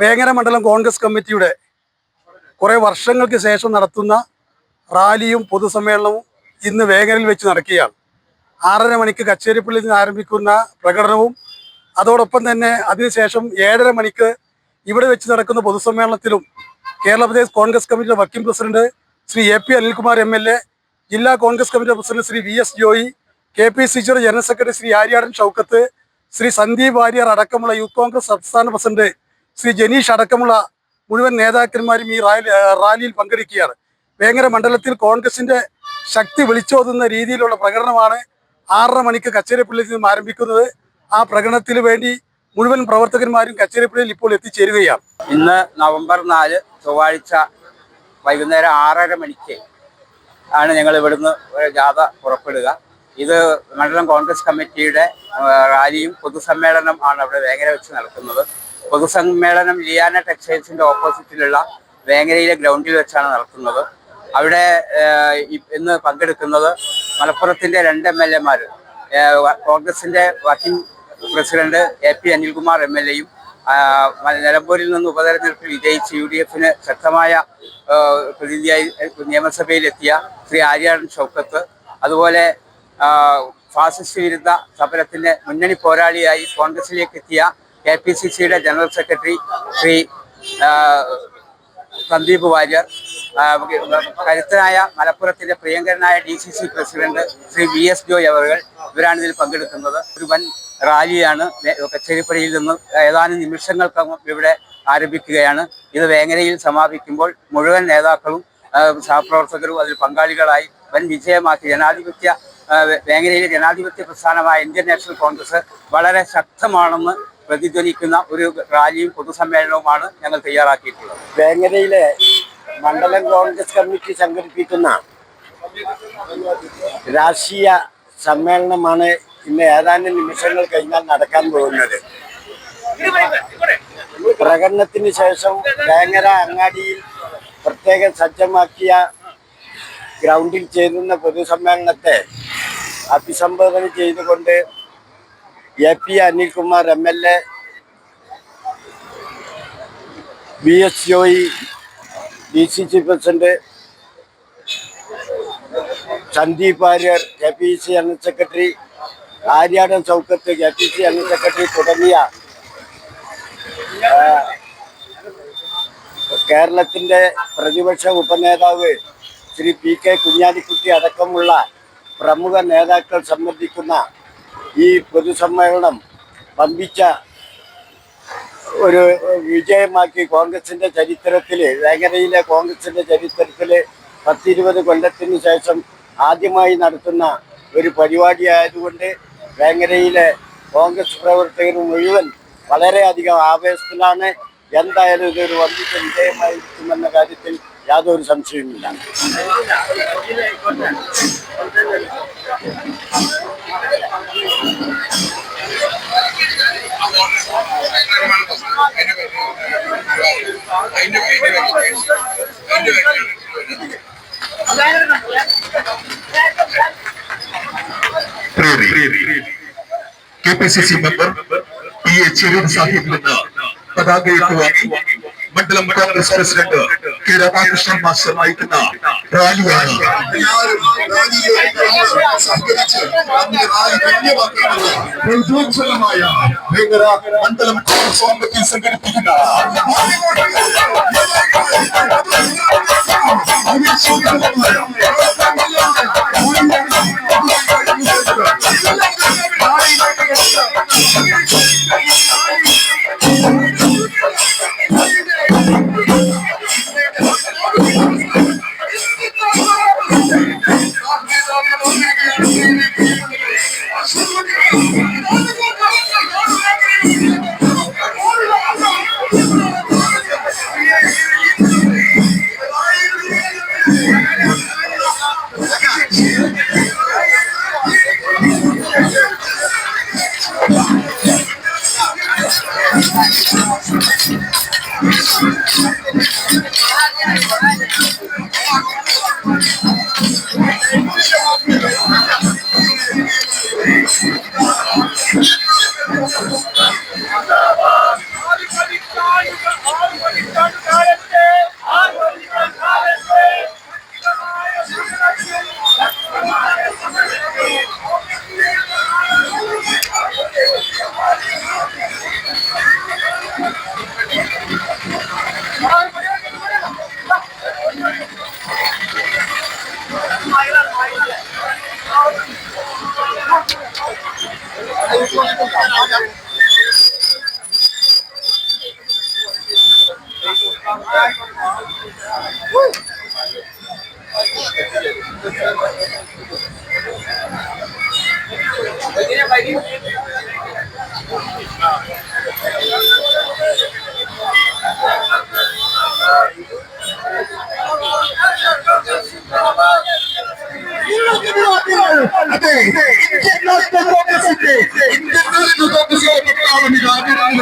വേങ്ങര മണ്ഡലം കോൺഗ്രസ് കമ്മിറ്റിയുടെ കുറേ വർഷങ്ങൾക്ക് ശേഷം നടത്തുന്ന റാലിയും പൊതുസമ്മേളനവും ഇന്ന് വേങ്ങരയിൽ വെച്ച് നടക്കുകയാണ്. ആറര മണിക്ക് കച്ചേരിപ്പള്ളിയിൽ നിന്ന് ആരംഭിക്കുന്ന പ്രകടനവും അതോടൊപ്പം തന്നെ അതിനുശേഷം ഏഴര മണിക്ക് ഇവിടെ വെച്ച് നടക്കുന്ന പൊതുസമ്മേളനത്തിലും കേരള പ്രദേശ് കോൺഗ്രസ് കമ്മിറ്റിയുടെ working president Shri A P Anilkumar M L A ജില്ലാ Congress committee president Shri V S Joy K P C സിയുടെ ജനറൽ സെക്രട്ടറി ശ്രീ ആര്യാടൻ ഷൗക്കത്ത് ശ്രീ സന്ദീപ് വാര്യർ അടക്കമുള്ള യൂത്ത് കോൺഗ്രസ് സംസ്ഥാന പ്രസിഡന്റ് ശ്രീ ജനീഷ് അടക്കമുള്ള മുഴുവൻ നേതാക്കന്മാരും ഈ റാലി റാലിയിൽ പങ്കെടുക്കുകയാണ്. വേങ്ങര മണ്ഡലത്തിൽ കോൺഗ്രസിന്റെ ശക്തി വിളിച്ചോതുന്ന രീതിയിലുള്ള പ്രകടനമാണ് ആറര മണിക്ക് കച്ചേരിപ്പള്ളിയിൽ നിന്നും ആരംഭിക്കുന്നത്. ആ പ്രകടനത്തിന് വേണ്ടി മുഴുവൻ പ്രവർത്തകന്മാരും കച്ചേരിപ്പള്ളിയിൽ ഇപ്പോൾ എത്തിച്ചേരുകയാണ്. ഇന്ന് നവംബർ നാല് ചൊവ്വാഴ്ച വൈകുന്നേരം ആറര മണിക്ക് ആണ് ഞങ്ങൾ ഇവിടുന്ന് ജാഥ പുറപ്പെടുക. ഇത് മണ്ഡലം കോൺഗ്രസ് കമ്മിറ്റിയുടെ റാലിയും പൊതുസമ്മേളനം ആണ് അവിടെ വേങ്ങര വെച്ച് നടക്കുന്നത്. പൊതുസമ്മേളനം ലിയാന ടെക്സ്റ്റൈൽസിന്റെ ഓപ്പോസിറ്റിലുള്ള വേങ്ങരയിലെ ഗ്രൗണ്ടിൽ വെച്ചാണ് നടത്തുന്നത്. അവിടെ ഇന്ന് പങ്കെടുക്കുന്നത് മലപ്പുറത്തിന്റെ രണ്ട് എം എൽ എമാർ കോൺഗ്രസിന്റെ working president A P Anilkumar M L എയും നിലമ്പൂരിൽ നിന്ന് ഉപതെരഞ്ഞെടുപ്പിൽ വിജയിച്ച് യു ഡി എഫിന് ശക്തമായ പ്രതിനിധിയായി നിയമസഭയിലെത്തിയ ശ്രീ ആര്യാടൻ ഷൗക്കത്ത് അതുപോലെ ഫാസിസ്റ്റ് വിരുദ്ധ സമരത്തിന്റെ മുന്നണി പോരാളിയായി കോൺഗ്രസിലേക്ക് എത്തിയ കെ പി സി സിയുടെ ജനറൽ സെക്രട്ടറി ശ്രീ സന്ദീപ് വാര്യർ കരുത്തനായ മലപ്പുറത്തിന്റെ പ്രിയങ്കരനായ D C C president Shri V S Joy അവറുകൾ ഇവരാണ് ഇതിൽ പങ്കെടുക്കുന്നത്. ഒരു വൻ റാലിയാണ് കച്ചേരിപ്പടിയിൽ നിന്ന് ഏതാനും നിമിഷങ്ങൾക്കകം ഇവിടെ ആരംഭിക്കുകയാണ്. ഇത് വേങ്ങരയിൽ സമാപിക്കുമ്പോൾ മുഴുവൻ നേതാക്കളും സഹപ്രവർത്തകരും അതിൽ പങ്കാളികളായി വൻ വിജയമാക്കി ജനാധിപത്യ വേങ്ങരയിലെ ജനാധിപത്യ പ്രസ്ഥാനമായ ഇന്ത്യൻ നാഷണൽ കോൺഗ്രസ് വളരെ ശക്തമാണെന്ന് പ്രതിധ്വനിക്കുന്ന ഒരു റാലിയും പൊതുസമ്മേളനവുമാണ് ഞങ്ങൾ തയ്യാറാക്കിയിട്ടുള്ളത്. വേങ്ങരയിലെ മണ്ഡലം കോൺഗ്രസ് കമ്മിറ്റി സംഘടിപ്പിക്കുന്ന രാഷ്ട്രീയ സമ്മേളനമാണ് ഇന്ന് ഏതാനും നിമിഷങ്ങൾ കഴിഞ്ഞാൽ നടക്കാൻ പോകുന്നത്. പ്രകടനത്തിന് ശേഷം വേങ്ങര അങ്ങാടിയിൽ പ്രത്യേകം സജ്ജമാക്കിയ ഗ്രൗണ്ടിൽ ചേരുന്ന പൊതുസമ്മേളനത്തെ അഭിസംബോധന ചെയ്തുകൊണ്ട് A P Anilkumar M L A B S Joy D C C president Sandeep Aryar K P C general secretary Aryadan Shoukath K P C general secretary തുടങ്ങിയ കേരളത്തിന്റെ പ്രതിപക്ഷ ഉപനേതാവ് ശ്രീ പി കെ കുഞ്ഞാലിക്കുട്ടി അടക്കമുള്ള പ്രമുഖ നേതാക്കൾ സംബന്ധിക്കുന്ന ഈ പൊതുസമ്മേളനം പമ്പിച്ച ഒരു വിജയമാക്കി കോൺഗ്രസിന്റെ ചരിത്രത്തിൽ വേങ്ങരയിലെ കോൺഗ്രസിന്റെ ചരിത്രത്തിൽ പത്തിരുപത് കൊല്ലത്തിന് ശേഷം ആദ്യമായി നടത്തുന്ന ഒരു പരിപാടി ആയതുകൊണ്ട് വേങ്ങരയിലെ കോൺഗ്രസ് പ്രവർത്തകർ മുഴുവൻ വളരെയധികം ആവേശത്തിലാണ്. എന്തായാലും ഇതൊരു വമ്പിച്ച വിജയമായിരിക്കുമെന്ന കാര്യത്തിൽ യാതൊരു സംശയവുമില്ല. K P C C member P A ചെറിയ സാഹിബിൽ നിന്ന് പതാകയിട്ട് വാങ്ങി മണ്ഡലം Congress president K Radhakrishnan master നയിക്കുന്ന റാലിയാണ് പ്രജോത്സവമായ Thank you. ഭയങ്കര മണ്ഡലം அவன் ராஜராம்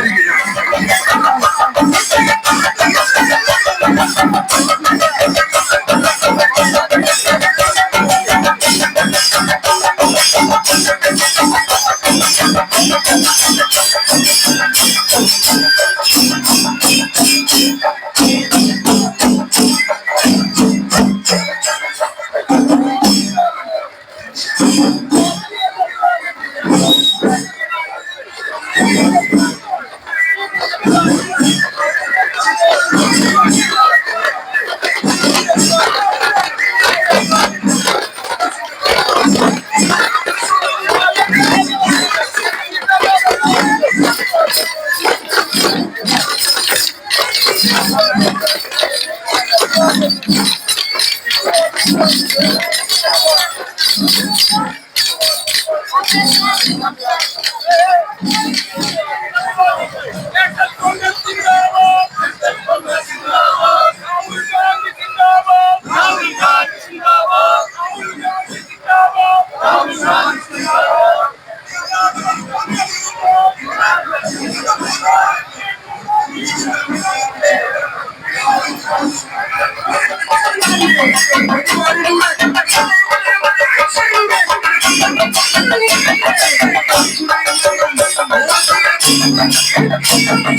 കോൺഗ്രസിന്റെ പ്രഖ്യാപനം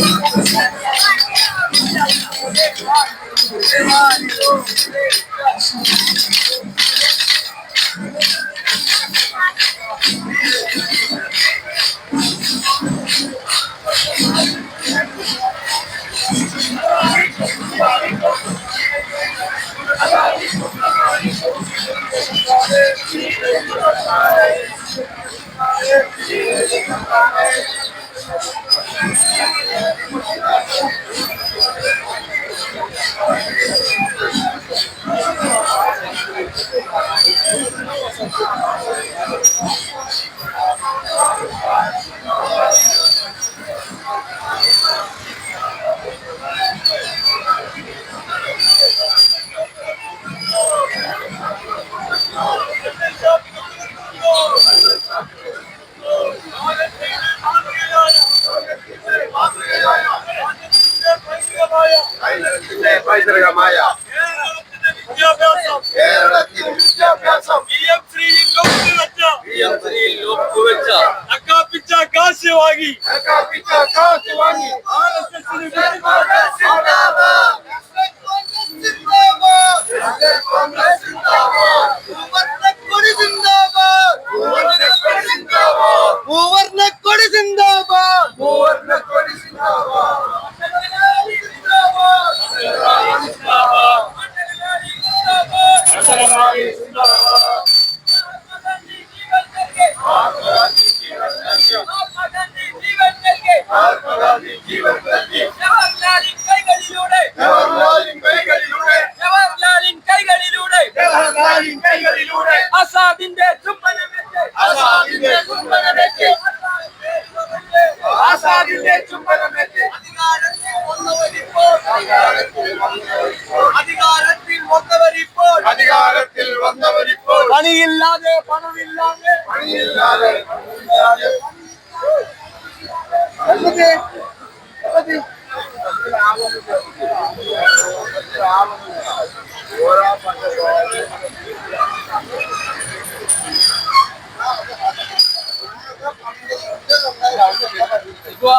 ഇത് ആദ്യം വരികയാണ് പൈതൃകമായ കേരളത്തിൽ വിദ്യാഭ്യാസം ഒപ്പുവെച്ച അക്കാപ്പിച്ച കാശ് വാങ്ങി പ്രഖ്യാപിച്ച കാശ് വാങ്ങി ആർ എസ് എസിന് മൂവർണക്കൊടി ജവഹർലാലിൻ കൈകളിലൂടെ. ജവഹർലാലിൻ കൈകളിലൂടെ. അസാദിന്റെ ചുംബനമേറ്റ്. ആസാദിന്റെ ചുംബനമേറ്റ്. ആസാദിന്റെ അസാദിന്റെ ചുംബനമേറ്റ്. അധികാരത്തിൽ വന്നവരിപ്പോൾ അധികാരത്തിൽ വന്നവരിപ്പോൾ അധികാരത്തിൽ വന്നവരിപ്പോൾ പണിയില്ലാതെ പണമില്ലാതെ. പണിയില്ലാതെ ఎక్కువ